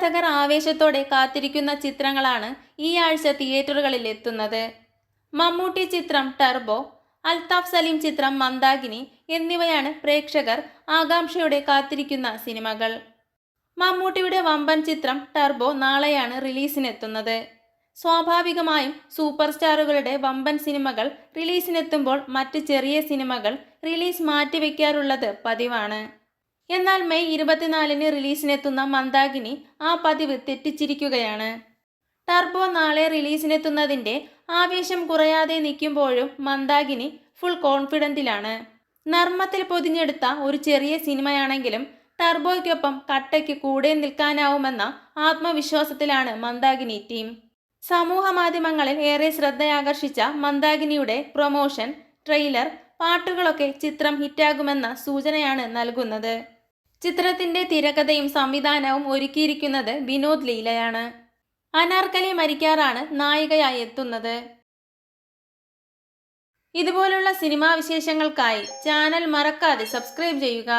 ആരാധകർ ആവേശത്തോടെ കാത്തിരിക്കുന്ന ചിത്രങ്ങളാണ് ഈ ആഴ്ച തിയേറ്ററുകളിൽ എത്തുന്നത്. മമ്മൂട്ടി ചിത്രം ടർബോ അൽതാഫ് സലീം ചിത്രം മന്ദാകിനി എന്നിവയാണ് പ്രേക്ഷകർ ആകാംക്ഷയോടെ കാത്തിരിക്കുന്ന സിനിമകൾ. മമ്മൂട്ടിയുടെ വമ്പൻ ചിത്രം ടർബോ നാളെയാണ് റിലീസിനെത്തുന്നത്. സ്വാഭാവികമായും സൂപ്പർ സ്റ്റാറുകളുടെ വമ്പൻ സിനിമകൾ റിലീസിനെത്തുമ്പോൾ മറ്റ് ചെറിയ സിനിമകൾ റിലീസ് മാറ്റിവെക്കാറുള്ളത് പതിവാണ്. എന്നാൽ മെയ് ഇരുപത്തിനാലിന് റിലീസിനെത്തുന്ന മന്ദാകിനി ആ പതിവ് തെറ്റിച്ചിരിക്കുകയാണ്. ടർബോ നാളെ റിലീസിനെത്തുന്നതിന്റെ ആവേശം കുറയാതെ നിൽക്കുമ്പോഴും മന്ദാകിനി ഫുൾ കോൺഫിഡന്റിലാണ് നർമ്മത്തിൽ പൊതിഞ്ഞെടുത്ത ഒരു ചെറിയ സിനിമയാണെങ്കിലും ടർബോയ്ക്കൊപ്പം കട്ടയ്ക്ക് കൂടെ നിൽക്കാനാവുമെന്ന ആത്മവിശ്വാസത്തിലാണ് മന്ദാകിനി ടീം. സമൂഹ മാധ്യമങ്ങളിൽ ഏറെ ശ്രദ്ധയാകർഷിച്ച മന്ദാകിനിയുടെ പ്രൊമോഷൻ ട്രെയിലർ പാട്ടുകളൊക്കെ ചിത്രം ഹിറ്റാകുമെന്ന സൂചനയാണ് നൽകുന്നത്. ചിത്രത്തിന്റെ തിരക്കഥയും സംവിധാനവും ഒരുക്കിയിരിക്കുന്നത് വിനോദ് ലീലയാണ്. അനാർക്കലി മരിക്കാറാണ് നായികയായി എത്തുന്നത്. ഇതുപോലുള്ള സിനിമാ വിശേഷങ്ങൾക്കായി ചാനൽ മറക്കാതെ സബ്സ്ക്രൈബ് ചെയ്യുക.